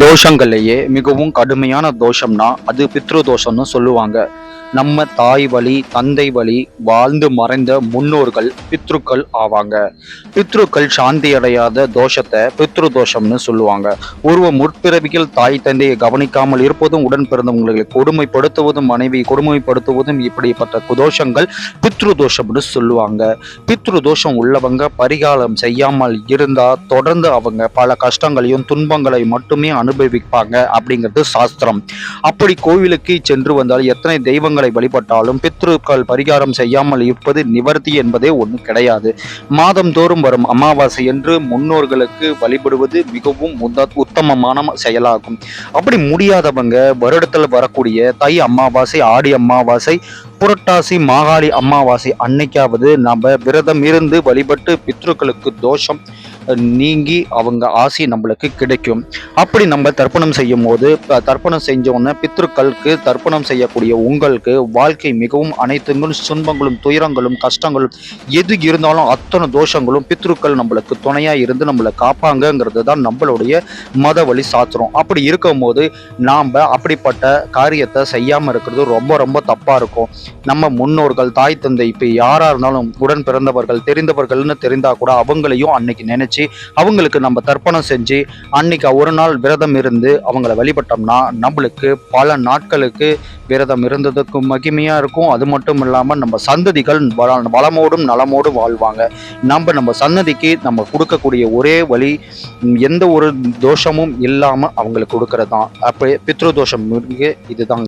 தோஷங்கள்லேயே மிகவும் கடுமையான தோஷம்னா அது பித்ரு தோஷம்னு சொல்லுவாங்க. நம்ம தாய் வழி தந்தை வழி வாழ்ந்து மறைந்த முன்னோர்கள் பித்ருக்கள் ஆவாங்க. பித்ருக்கள் சாந்தி அடையாத தோஷத்தை பித்ரு தோஷம்னு சொல்லுவாங்க. ஒருவ முற்பிறவிகள் தாய் தந்தையை கவனிக்காமல் இருப்பதும் உடன் பிறந்தவங்களை கொடுமைப்படுத்துவதும் மனைவி கொடுமைப்படுத்துவதும் இப்படிப்பட்ட தோஷங்கள் பித்ரு தோஷம்னு சொல்லுவாங்க. பித்ரு தோஷம் உள்ளவங்க பரிகாரம் செய்யாமல் இருந்தா தொடர்ந்து அவங்க பல கஷ்டங்களையும் துன்பங்களையும் மட்டுமே அனுபவிப்பாங்க அப்படிங்கிறது சாஸ்திரம். அப்படி கோவிலுக்கு சென்று வந்தால் எத்தனை தெய்வங்கள் வழிபட்டாலும் பித்ருக்கள் பரிகாரம் செய்யாமல் இருப்பது நிவர்த்தி என்பதே ஒன்று கிடையாது. மாதந்தோறும் வரும் அமாவாசை என்று முன்னோர்களுக்கு வழிபடுவது மிகவும் உத்தமமான செயலாகும். அப்படி முடியாதவங்க வருடத்தில் வரக்கூடிய தை அமாவாசை ஆடி அமாவாசை புரட்டாசி மாகாளி அமாவாசை அன்னைக்காவது நம்ம விரதம் இருந்து வழிபட்டு பித்ருக்களுக்கு தோஷம் நீங்கி அவங்க ஆசி நம்மளுக்கு கிடைக்கும். அப்படி நம்ம தர்ப்பணம் செய்யும் போது தர்ப்பணம் செஞ்சோன்னே பித்ருக்களுக்கு தர்ப்பணம் செய்யக்கூடிய உங்களுக்கு வாழ்க்கை மிகவும் அனைத்துங்களும் துன்பங்களும் துயரங்களும் கஷ்டங்களும் எது இருந்தாலும் அத்தனை தோஷங்களும் பித்ருக்கள் நம்மளுக்கு துணையாக இருந்து நம்மளை காப்பாங்கங்கிறது தான் நம்மளுடைய மத வழி சாத்திரம். அப்படி இருக்கும்போது நாம் அப்படிப்பட்ட காரியத்தை செய்யாமல் இருக்கிறது ரொம்ப ரொம்ப தப்பாக இருக்கும். நம்ம முன்னோர்கள் தாய் தந்தை இப்போ யாராக இருந்தாலும் உடன் பிறந்தவர்கள் தெரிந்தவர்கள்னு தெரிந்தால் கூட அவங்களையும் அன்னைக்கு நினைச்சு அவங்களுக்கு நம்ம தர்ப்பணம் செஞ்சு அன்னைக்கு ஒரு நாள் விரதம் இருந்து அவங்கள வழிபட்டோம்னா நம்மளுக்கு பல நாட்களுக்கு விரதம் இருந்ததுக்கு மகிமையாக இருக்கும். அது மட்டும் இல்லாமல் நம்ம சந்ததிகள் வளமோடும் நலமோடும் வாழ்வாங்க. நம்ம நம்ம சந்ததிக்கு நம்ம கொடுக்கக்கூடிய ஒரே வழி எந்த ஒரு தோஷமும் இல்லாமல் அவங்களுக்கு கொடுக்கறது தான் அப்போ பித்ரு தோஷம் இதுதான்.